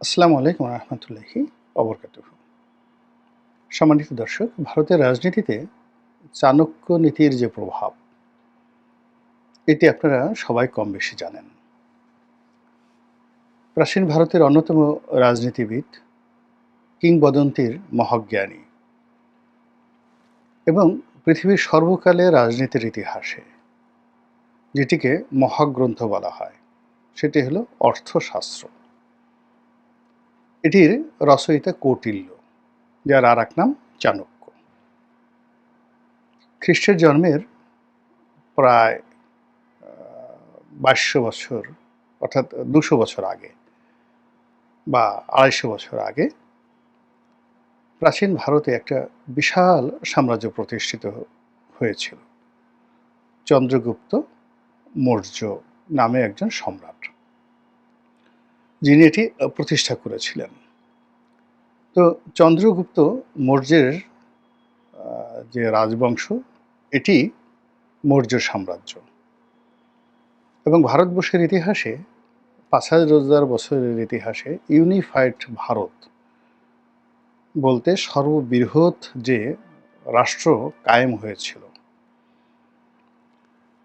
আসসালামু আলাইকুম রহমতুল্লাহি অবরকাত সম্মানিত দর্শক, ভারতের রাজনীতিতে চাণক্য নীতির যে প্রভাব, এটি আপনারা সবাই কম বেশি জানেন। প্রাচীন ভারতের অন্যতম রাজনীতিবিদ, কিংবদন্তির মহাজ্ঞানী এবং পৃথিবীর সর্বকালে রাজনীতির ইতিহাসে, যেটিকে মহাগ্রন্থ বলা হয়, সেটি হলো অর্থশাস্ত্র। এটির রচয়িতা কৌটিল্য, যার আর এক নাম চাণক্য। খ্রিস্টের জন্মের প্রায় বাইশশো বছর, অর্থাৎ দুশো বছর আগে বা আড়াইশো বছর আগে প্রাচীন ভারতে একটা বিশাল সাম্রাজ্য প্রতিষ্ঠিত হয়েছিল। চন্দ্রগুপ্ত মৌর্য নামে একজন সম্রাট। যিনি এটি প্রতিষ্ঠা করেছিলেন। তো চন্দ্রগুপ্ত মৌর্যের যে রাজবংশ, এটি মৌর্য সাম্রাজ্য। এবং ভারতবর্ষের ইতিহাসে, পাঁচ হাজার বছরের ইতিহাসে ইউনিফাইড ভারত বলতে সর্ববৃহৎ যে রাষ্ট্র কায়েম হয়েছিল।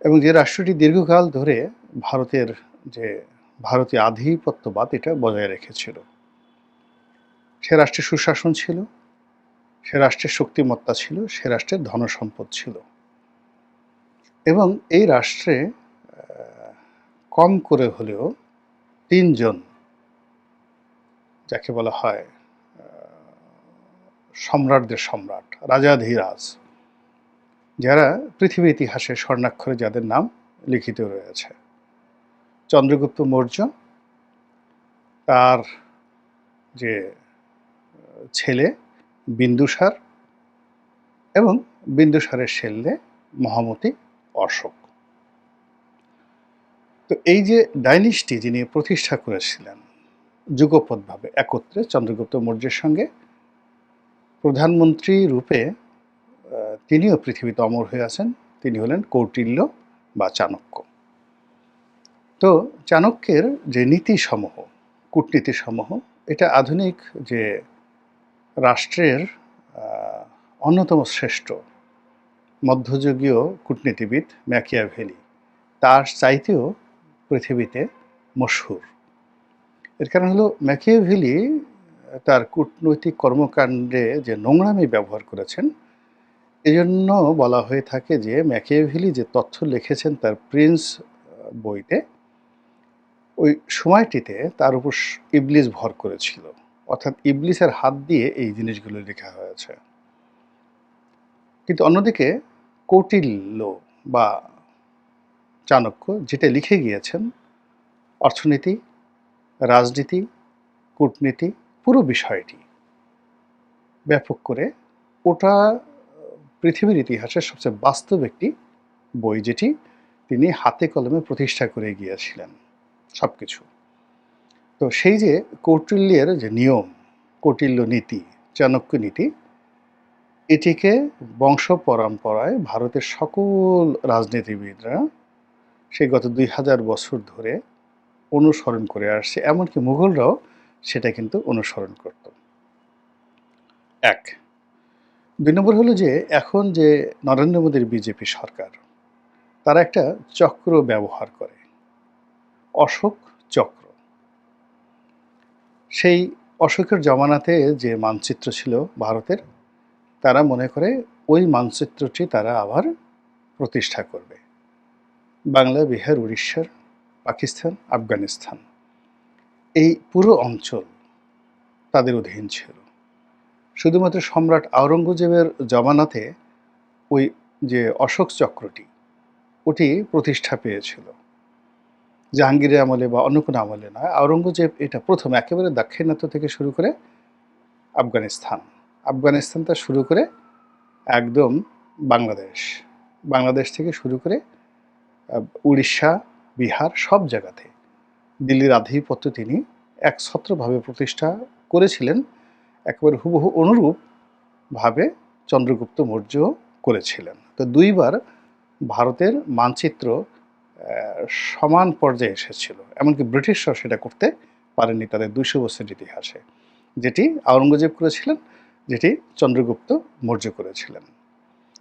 এবং যে রাষ্ট্রটি দীর্ঘকাল ধরে ভারতের যে ভারতীয় আধিপত্যবাদ এটা বজায় রেখেছিল। সে রাষ্ট্রের সুশাসন ছিল, সে রাষ্ট্রের শক্তিমত্তা ছিল, সে রাষ্ট্রের ধনসম্পদ ছিল। এবং এই রাষ্ট্রে কম করে হলেও তিনজন যাকে বলা হয় সম্রাটদের সম্রাট, রাজাধিরাজ, যারা পৃথিবী ইতিহাসে স্বর্ণাক্ষরে যাদের নাম লিখিত রয়েছে। চন্দ্রগুপ্ত মৌর্য, তার যে, ছেলে বিন্দুসার এবং বিন্দুসারের ছেলে মহামতি অশোক। তো এই যে ডাইনিস্টি যিনি প্রতিষ্ঠা করেছিলেন যুগপথভাবে একত্রে চন্দ্রগুপ্ত মৌর্যের সঙ্গে, প্রধানমন্ত্রী রূপে তিনিও পৃথিবীতে অমর হয়ে আছেন। তিনি হলেন কৌটিল্য বা চাণক্য। তো চাণক্যের যে নীতিসমূহ, কূটনীতিসমূহ, এটা আধুনিক যে রাষ্ট্রের অন্যতম শ্রেষ্ঠ মধ্যযুগীয় কূটনীতিবিদ ম্যাকিয়াভেলি, তার চাইতেও পৃথিবীতে মশহুর। এর কারণ হলো ম্যাকিয়াভেলি, তার কূটনৈতিক কর্মকাণ্ডে যে নোংরামি ব্যবহার করেছেন, এজন্য বলা হয়ে থাকে যে ম্যাকিয়াভেলি যে তথ্য লিখেছেন তার প্রিন্স বইতে ওই সময়টিতে তার উপর ইবলিস ভর করেছিল। অর্থাৎ ইবলিসের হাত দিয়ে এই জিনিসগুলো লেখা হয়েছে। কিন্তু অন্যদিকে কৌটিল্য বা চাণক্য যেটা লিখে গিয়েছেন, অর্থনীতি, রাজনীতি, কূটনীতি, পুরো বিষয়টি ব্যাপক করে ওটা পৃথিবীর ইতিহাসের সবচেয়ে বাস্তব একটি বই যেটি তিনি হাতে কলমে প্রতিষ্ঠা করে গিয়েছিলেন। সব কিছু তো সেই যে কৌটিল্যের যে নিয়ম, কৌটিল্য নীতি, চাণক্য নীতি, এটিকে বংশ পরম্পরায় ভারতের সকল রাজনীতিবিদরা সেই গত দুই হাজার বছর ধরে অনুসরণ করে আসছে, এমনকি মুঘলরাও সেটা কিন্তু অনুসরণ করত। এক, দুই নম্বর হলো যে এখন যে নরেন্দ্র মোদীর বিজেপি সরকার, তারা একটা চক্র ব্যবহার করে। অশোক চক্র। সেই অশোকের জমানাতে যে মানচিত্র ছিল ভারতের, তারা মনে করে ওই মানচিত্রটি তারা আবার প্রতিষ্ঠা করবে। বাংলা, বিহার, উড়িষ্যার, পাকিস্তান, আফগানিস্তান, এই পুরো অঞ্চল তাদের অধীন ছিল। শুধুমাত্র সম্রাট আওরঙ্গজেবের জমানাতে ওই যে অশোক চক্রটি, ওটি প্রতিষ্ঠা পেয়েছিল। জাহাঙ্গীরের আমলে বা অন্য কোনো আমলে নয়। আওরঙ্গজেব এটা প্রথম, একেবারে দাক্ষিণাত্য থেকে শুরু করে আফগানিস্তান। আফগানিস্তানটা শুরু করে একদম বাংলাদেশ। বাংলাদেশ থেকে শুরু করে উড়িষ্যা, বিহার সব জায়গাতে দিল্লির আধিপত্য তিনি একছত্রভাবে প্রতিষ্ঠা করেছিলেন। একেবারে হুবহু অনুরূপভাবে চন্দ্রগুপ্ত মৌর্য করেছিলেন। তো দুইবার ভারতের মানচিত্র সমান পর্যায়ে এসেছিল। এমনকি ব্রিটিশরাও সেটা করতে পারেননি তাদের দুইশো বছরের ইতিহাসে। যেটি আওরঙ্গজেব করেছিলেন, যেটি চন্দ্রগুপ্ত মৌর্য করেছিলেন।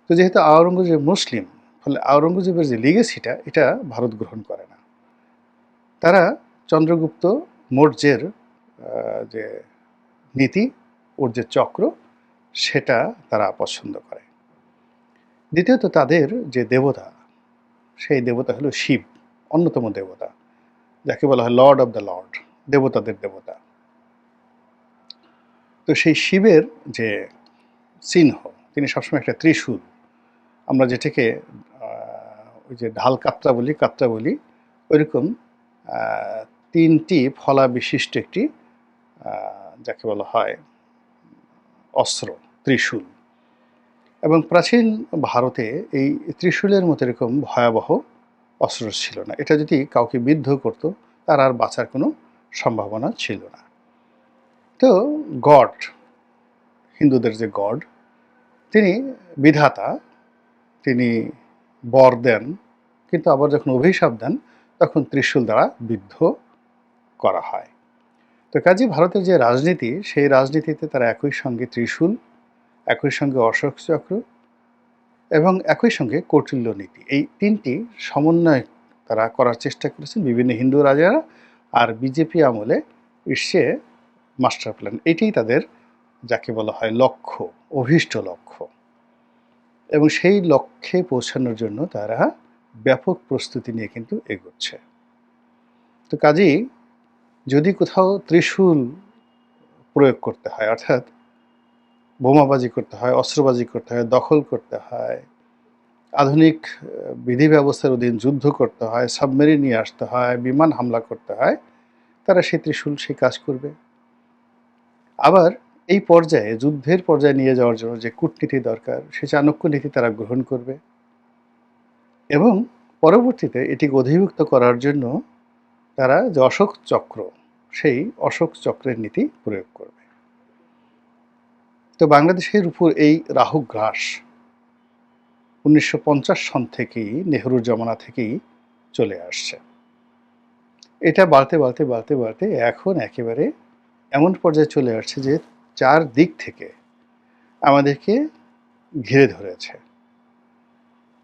তো যেহেতু আওরঙ্গজেব মুসলিম ফলে আওরঙ্গজেবের যে লিগেসিটা এটা ভারত গ্রহণ করে না। তারা চন্দ্রগুপ্ত মৌর্যের যে নীতি ওর যে চক্র, সেটা তারা পছন্দ করে। দ্বিতীয়ত তাদের যে দেবতা সেই দেবতা হলো শিব, অন্যতম দেবতা, যাকে বলা হয় লর্ড অফ দ্য লর্ড দেবতাদের দেবতা। তো সেই শিবের যে চিহ্ন, তিনি সবসময় একটা ত্রিশূল। আমরা যেটাকে ওই যে ঢাল কাত্রা বলি কাত্রা বলি, ওইরকম তিনটি ফলা বিশিষ্ট একটি যাকে বলা হয় অস্ত্র, ত্রিশূল। এবং প্রাচীন ভারতে এই ত্রিশূলের মতো এরকম ভয়াবহ অস্ত্র ছিল না। এটা যদি কাউকে বিদ্ধ করতো, তার আর বাঁচার কোনো সম্ভাবনা ছিল না। তো গড, হিন্দুদের যে গড, তিনি বিধাতা, তিনি বর দেন, কিন্তু আবার যখন অভিশাপ দেন, তখন ত্রিশূল দ্বারা বিদ্ধ করা হয়। তো কাজে ভারতের যে রাজনীতি, সেই রাজনীতিতে তারা একই সঙ্গে ত্রিশূল একই সঙ্গে অশোক চক্র এবং একই সঙ্গে কৌটিল্য নীতি। এই তিনটি সমন্বয় তারা করার চেষ্টা করেছেন বিভিন্ন হিন্দু রাজারা আর বিজেপি আমলে ইসে মাস্টার প্ল্যান। এটাই তাদের যাকে বলা হয় লক্ষ্য, অভীষ্ট লক্ষ্য। এবং সেই লক্ষ্যে পৌঁছানোর জন্য তারা ব্যাপক প্রস্তুতি নিয়ে কিন্তু এগোচ্ছে। তো কাজেই যদি কোথাও ত্রিশূল প্রয়োগ করতে হয়, অর্থাৎ বোমাবাজি করতে হয়, অস্ত্রবাজি করতে হয়, দখল করতে হয়, আধুনিক বিধি ব্যবস্থার অধীন যুদ্ধ করতে হয়, সাবমেরিন নিয়ে আসতে হয়, বিমান হামলা করতে হয়, তারা সে ত্রিশূল সেই কাজ করবে। আবার এই পর্যায়ে, যুদ্ধের পর্যায়ে নিয়ে যাওয়ার জন্য যে কূটনীতি দরকার, সে চাণক্য নীতি তারা গ্রহণ করবে। এবং পরবর্তীতে এটিকে অধিভুক্ত করার জন্য তারা যে অশোক চক্র, সেই অশোক চক্রের নীতি প্রয়োগ করবে। তো বাংলাদেশের উপর এই রাহু গ্রাস উনিশশো পঞ্চাশ সন থেকেই, নেহরুর জমানা থেকেই চলে আসছে। এটা বাড়তে বাড়তে বাড়তে বাড়তে এখন একেবারে এমন পর্যায়ে চলে আসছে যে চার দিক থেকে আমাদেরকে ঘিরে ধরেছে।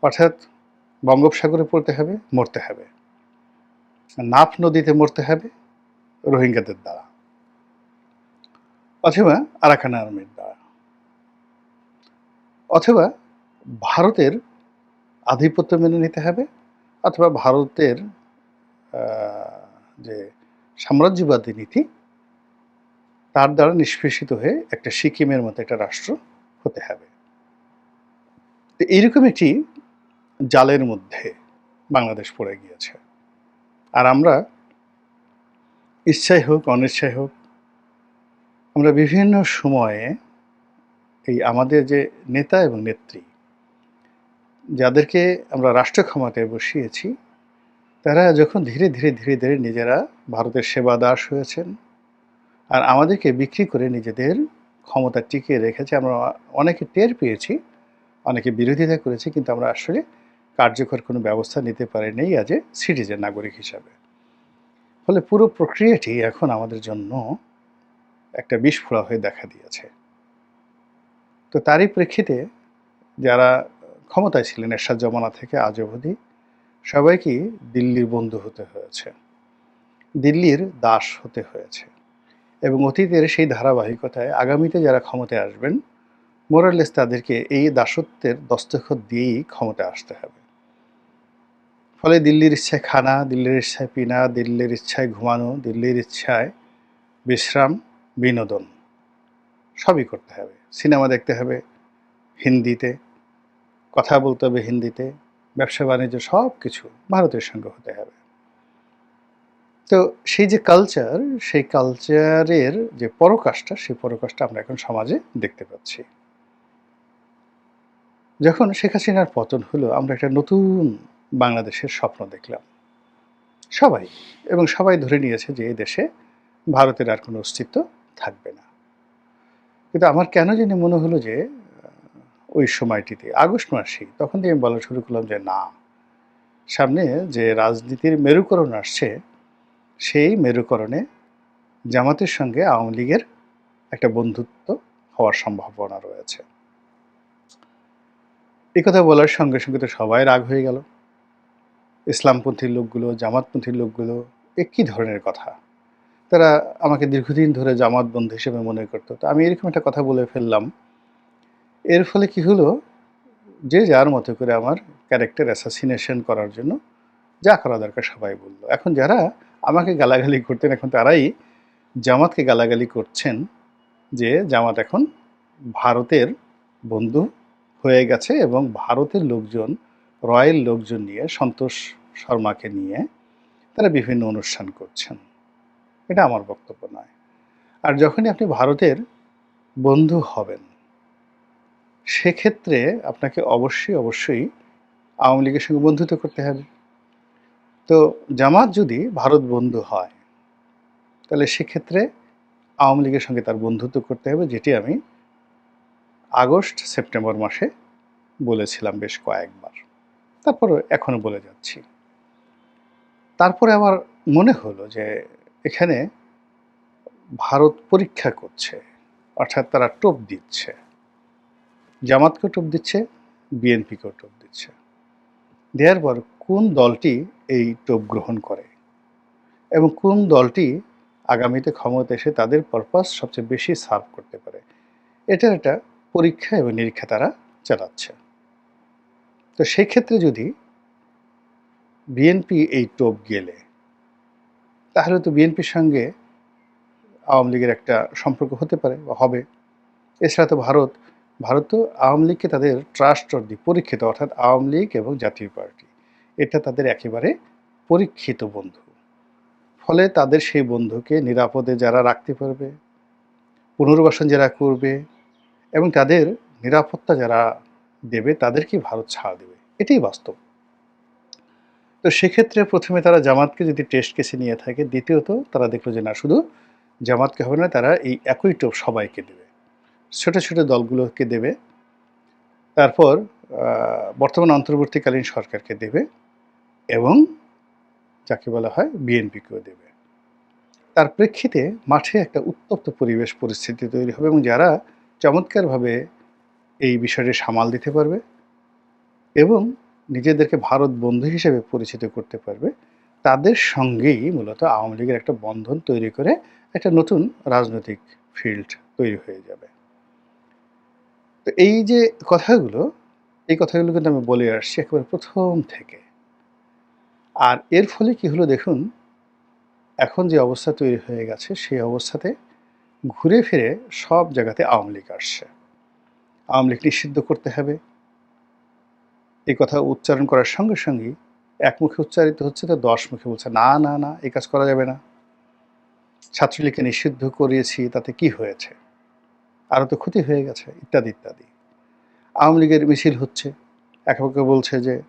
অর্থাৎ বঙ্গোপসাগরে পড়তে হবে, মরতে হবে। নাফ নদীতে মরতে হবে, রোহিঙ্গাদের দ্বারা। অথবা আরাকান আর্মির দ্বারা। অথবা ভারতের আধিপত্য মেনে নিতে হবে অথবা ভারতের যে সাম্রাজ্যবাদী নীতি, তার দ্বারা নিষ্পেষিত হয়ে একটা সিকিমের মতো একটা রাষ্ট্র হতে হবে। তো এইরকম একটি জালের মধ্যে বাংলাদেশ পড়ে গিয়েছে। আর আমরা ইচ্ছাই হোক অনিচ্ছাই হোক, আমরা বিভিন্ন সময়ে এই আমাদের যে নেতা এবং নেত্রী, যাদেরকে আমরা রাষ্ট্র ক্ষমতায় বসিয়েছি, তারা যখন ধীরে ধীরে ধীরে ধীরে নিজেরা ভারতের সেবা দাস হয়েছেন আর আমাদেরকে বিক্রি করে নিজেদের ক্ষমতা টিকিয়ে রেখেছে, আমরা অনেকে টের পেয়েছি, অনেকে বিরোধিতা করেছি, কিন্তু আমরা আসলে কার্যকর কোনো ব্যবস্থা নিতে পারিনি অ্যাজ এ সিটিজেন নাগরিক হিসাবে। ফলে পুরো প্রক্রিয়াটি এখন আমাদের জন্য একটা বিস্ফোরা হয়ে দেখা দিয়েছে। তো তারই প্রেক্ষিতে যারা ক্ষমতায় ছিলেন এরশাদ জমানা থেকে আজ অবধি সবাইকেই দিল্লির বন্ধু হতে হয়েছে। দিল্লির দাস হতে হয়েছে এবং অতীতের সেই ধারাবাহিকতায় আগামীতে যারা ক্ষমতায় আসবেন মোরালেস তাদেরকে এই দাসত্বের দস্তখত দিয়েই ক্ষমতায় আসতে হবে। ফলে দিল্লির ইচ্ছায় খানা, দিল্লির ইচ্ছায় পিনা, দিল্লির ইচ্ছায় ঘুমানো, দিল্লির ইচ্ছায় বিশ্রাম, বিনোদন সবই করতে হবে। সিনেমা দেখতে হবে, হিন্দিতে, কথা বলতে হবে হিন্দিতে, ব্যবসা বাণিজ্য সব কিছু ভারতের সঙ্গে হতে হবে। তো সেই যে কালচার সেই কালচারের যে পরকাশটা সেই পরকাশটা আমরা এখন সমাজে দেখতে পাচ্ছি। যখন শেখ হাসিনার পতন হলো, আমরা একটা নতুন বাংলাদেশের স্বপ্ন দেখলাম। সবাই, এবং সবাই ধরে নিয়েছে যে এই দেশে ভারতের আর কোনো অস্তিত্ব থাকবে না। কিন্তু আমার কেন জানি মনে হলো যে, ওই সময়টিতে, আগস্ট মাসেই, তখন থেকে আমি বলা শুরু করলাম যে, না, সামনে যে রাজনীতির মেরুকরণ আসছে, সেই মেরুকরণে জামাতের সঙ্গে আওয়ামী লীগের একটা বন্ধুত্ব হওয়ার সম্ভাবনা রয়েছে। এই কথা বলার সঙ্গে সঙ্গে তো সবাই রাগ হয়ে গেল। ইসলামপন্থী লোকগুলো, জামাতপন্থী লোকগুলো, এ কী ধরনের কথা? তারা আমাকে দীর্ঘদিন ধরে জামাত বন্ধু হিসেবে মনে করতো। তো আমি এরকম একটা কথা বলে ফেললাম। এর ফলে কি হলো? যে যার মতো করে আমার ক্যারেক্টার অ্যাসাসিনেশন করার জন্য যা করা দরকার সবাই বলল। এখন যারা আমাকে গালাগালি করতেন, এখন তারাই জামাতকে গালাগালি করছেন যে জামাত এখন ভারতের বন্ধু হয়ে গেছে এবং ভারতের লোকজন রয়্যাল লোকজন নিয়ে সন্তোষ শর্মাকে নিয়ে তারা বিভিন্ন অনুষ্ঠান করছেন। এটা আমার বক্তব্য নয়। আর যখনই আপনি ভারতের বন্ধু হবেন, সেক্ষেত্রে আপনাকে অবশ্যই অবশ্যই আওয়ামী লীগের সঙ্গে বন্ধুত্ব করতে হবে। তো জামাত যদি ভারত বন্ধু হয়, তাহলে সেক্ষেত্রে আওয়ামী লীগের সঙ্গে তার বন্ধুত্ব করতে হবে, যেটি আমি আগস্ট, সেপ্টেম্বর মাসে বলেছিলাম বেশ কয়েকবার। তারপর এখনও বলে যাচ্ছি। তারপরে আমার মনে হলো যে এখানে ভারত পরীক্ষা করছে, অর্থাৎ তারা টোপ দিচ্ছে। জামাতকেও টোপ দিচ্ছে, বিএনপিকেও টোপ দিচ্ছে। দেওয়ার পর কোন দলটি এই টোপ গ্রহণ করে এবং কোন দলটি আগামীতে ক্ষমতা এসে তাদের পারপাস সবচেয়ে বেশি সার্ভ করতে পারে, এটার একটা পরীক্ষা এবং নিরীক্ষা তারা চালাচ্ছে। তো সেই ক্ষেত্রে যদি বিএনপি এই টোপ গেলে তাহলে তো বিএনপির সঙ্গে আওয়ামী লীগের একটা সম্পর্ক হতে পারে বা হবে। এছাড়া তো ভারত ভারত তো আওয়ামী লীগকে তাদের ট্রাস্ট অর্দি পরীক্ষিত, অর্থাৎ আওয়ামী লীগ এবং জাতীয় পার্টি। এটা তাদের একেবারে পরীক্ষিত বন্ধু। ফলে তাদের সেই বন্ধুকে নিরাপদে যারা রাখতে পারবে, পুনর্বাসন যারা করবে এবং তাদের নিরাপত্তা যারা দেবে তাদেরকে ভারত ছাড় দেবে। এটাই বাস্তব। তো সেক্ষেত্রে প্রথমে তারা জামাতকে যদি টেস্ট কেসে নিয়ে থাকে, দ্বিতীয়ত তারা দেখল যে না, শুধু জামাতকে হবে না, তারা এই একই টোপ সবাইকে দেবে। ছোট ছোট দলগুলোকে দেবে। তারপর বর্তমান অন্তর্বর্তীকালীন সরকারকে দেবে এবং যাকে বলা হয় বিএনপিকেও দেবে। তার প্রেক্ষিতে মাঠে একটা উত্তপ্ত পরিবেশ পরিস্থিতি তৈরি হবে এবং যারা চমৎকারভাবে এই বিষয়টি সামাল দিতে পারবে এবং নিজেদেরকে ভারত বন্ধু হিসেবে পরিচিত করতে পারবে, তাদের সঙ্গেই মূলত আওয়ামী লীগের একটা বন্ধন তৈরি করে একটা নতুন রাজনৈতিক ফিল্ড তৈরি হয়ে যাবে। তো এই যে কথাগুলো, এই কথাগুলো কিন্তু আমি বলে আসছি একেবারে প্রথম থেকে। আর এর ফলে কি হলো দেখুন, এখন যে অবস্থা তৈরি হয়ে গেছে, সেই অবস্থাতে ঘুরে ফিরে সব জায়গাতে আওয়ামী লীগ আসছে। আওয়ামী লীগ নিষিদ্ধ করতে হবে এই কথা উচ্চারণ করার সঙ্গে সঙ্গে এক মুখে উচ্চারিত হচ্ছে তো দশ মুখে বলছে, না না না, এই কাজ করা যাবে না। ছাত্রলীগকে নিষিদ্ধ করিয়েছি, তাতে কি হয়েছে? আরও তো ক্ষতি হয়ে গেছে, ইত্যাদি ইত্যাদি। আওয়ামী লীগের মিছিল হচ্ছে। এক একে বলছে যে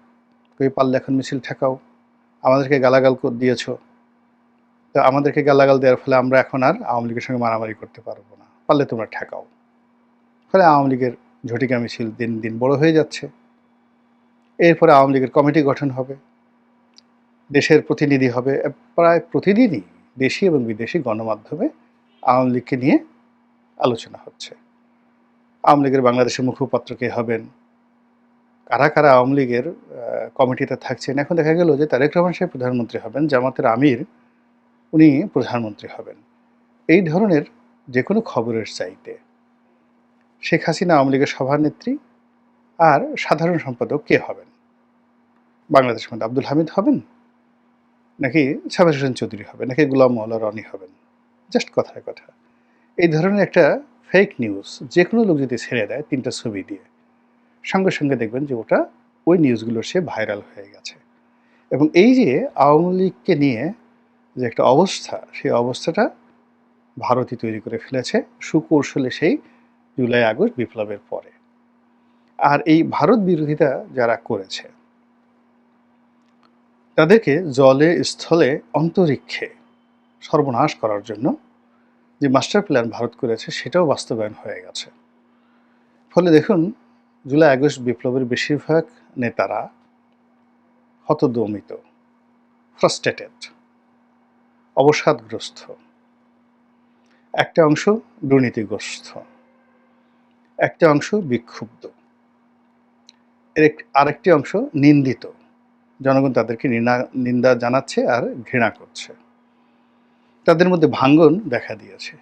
কই পারলে এখন মিছিল ঠেকাও। আমাদেরকে গালাগাল দিয়েছ। তো আমাদেরকে গালাগাল দেওয়ার ফলে আমরা এখন আর আওয়ামী লীগের সঙ্গে মারামারি করতে পারব না। পারলে তোমরা ঠেকাও। ফলে আওয়ামী লীগের ঝটিকা মিছিল দিন দিন বড় হয়ে যাচ্ছে। এরপরে আওয়ামী লীগের কমিটি গঠন হবে। দেশের প্রতিনিধি হবে প্রায় প্রতিদিনই দেশি এবং বিদেশি গণমাধ্যমে আওয়ামী লীগকে নিয়ে আলোচনা হচ্ছে। আওয়ামী লীগের বাংলাদেশের মুখপাত্র কে হবেন? কারা কারা আওয়ামী লীগের কমিটিতে থাকছেন? এখন দেখা গেল যে তারেক রহমান সাহেব প্রধানমন্ত্রী হবেন, জামাতের আমির উনি প্রধানমন্ত্রী হবেন। এই ধরনের যে কোনো খবরের চাইতে শেখ হাসিনা আওয়ামী লীগের সভানেত্রী আর সাধারণ সম্পাদক কে হবেন? বাংলাদেশ মধ্যে আব্দুল হামিদ হবেন? নাকি সাবের হোসেন চৌধুরী হবে নাকি গুলাম মোল্লা রনি হবেন? জাস্ট কথায় কথা। এই ধরনের একটা ফেক নিউজ যে কোনো লোক যদি ছেড়ে দেয় তিনটা ছবি দিয়ে, সঙ্গে সঙ্গে দেখবেন যে ওটা ওই নিউজগুলোর সে ভাইরাল হয়ে গেছে। এবং এই যে আওয়ামী লীগকে নিয়ে যে একটা অবস্থা, সেই অবস্থাটা ভারতই তৈরি করে ফেলেছে। সুকৌশলে সেই জুলাই আগস্ট বিপ্লবের পরে। আর এই ভারত বিরোধিতা যারা করেছে, তাদেরকে জলে স্থলে অন্তরিক্ষে সর্বনাশ করার জন্য যে মাস্টার প্ল্যান ভারত করেছে, সেটাও বাস্তবায়ন হয়ে গেছে। ফলে দেখুন, জুলাই আগস্ট বিপ্লবের বেশিরভাগ নেতারা হতদমিত ফ্রাস্ট্রেটেড অবসাদগ্রস্ত। একটা অংশ দুর্নীতিগ্রস্ত, একটা অংশ বিক্ষুব্ধ। এর আরেকটি অংশ নিন্দিত। জনগণ তাদেরকে নিনা- নিন্দা জানাচ্ছে আর ঘৃণা করছে। তাদের মধ্যে ভাঙ্গন দেখা দিয়েছে।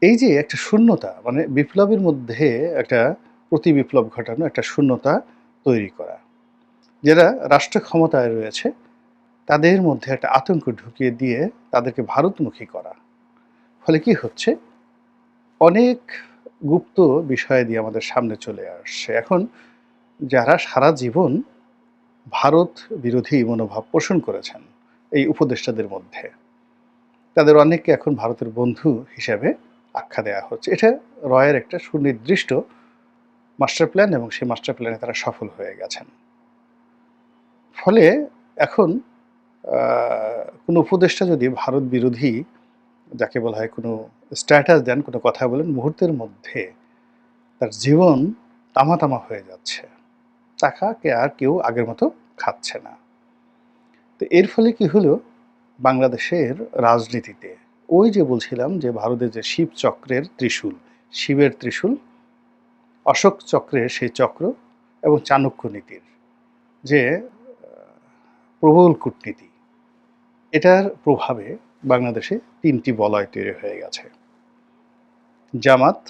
এই যে একটা শূন্যতা মানে বিপ্লবের মধ্যে একটা প্রতি বিপ্লব ঘটানো একটা শূন্যতা তৈরি করা, যারা রাষ্ট্র ক্ষমতায় রয়েছে, তাদের মধ্যে একটা আতঙ্ক ঢুকিয়ে দিয়ে তাদেরকে ভারতমুখী করা। ফলে কি হচ্ছে? অনেক গুপ্ত বিষয় দিয়ে আমাদের সামনে চলে আসছে। এখন যারা সারা জীবন ভারত বিরোধী মনোভাব পোষণ করেছেন এই উপদেষ্টাদের মধ্যে, তাদের অনেককে এখন ভারতের বন্ধু হিসাবে আখ্যা দেওয়া হচ্ছে। এটা রয়ের একটা সুনির্দিষ্ট মাস্টার প্ল্যান এবং সেই মাস্টার প্ল্যানে তারা সফল হয়ে গেছেন। ফলে এখন কোনো উপদেষ্টা যদি ভারত বিরোধী, যাকে বলা হয় কোনো স্ট্যাটাস দেন, কোনো কথা বলেন, মুহূর্তের মধ্যে তার জীবন তামা তামা হয়ে যাচ্ছে। টাকাকে আর কেউ আগের মতো খাচ্ছে না। তো এর ফলে কি হলো? বাংলাদেশের রাজনীতিতে ওই যে বলছিলাম যে ভারতের যে শিব চক্রের ত্রিশূল, শিবের ত্রিশূল, অশোক চক্রের সেই চক্র এবং চাণক্য নীতির যে প্রবল কূটনীতি, এটার প্রভাবে বাংলাদেশে তিনটি বলয় তৈরি হয়ে গেছে। Jamaat,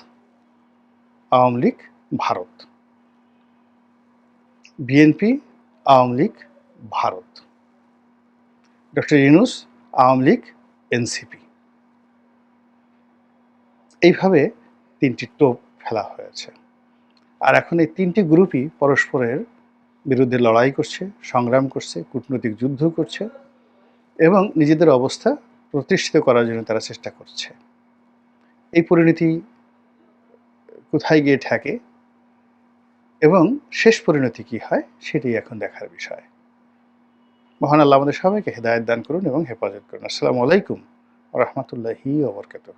Awami League, Bharat. BNP Awami League Bharat doctor Yunus Awami League NCP এইভাবে তিনটি টোপ ফেলা হয়েছে। আর এখন এই তিনটি গ্রুপই পরস্পরের বিরুদ্ধে লড়াই করছে, সংগ্রাম করছে, কূটনৈতিক যুদ্ধ করছে এবং নিজেদের অবস্থা প্রতিষ্ঠিত করার জন্য তারা চেষ্টা করছে। এই পরিণতি কোথায় গিয়ে ঠেকে এবং শেষ পরিণতি কি হয় সেটি এখন দেখার বিষয়। মহান আল্লাহ আমাদের সবাইকে হেদায়ত দান করুন এবং হেফাজত করুন। আসসালামু আলাইকুম রহমতুল্লাহি ওবরকাতুহ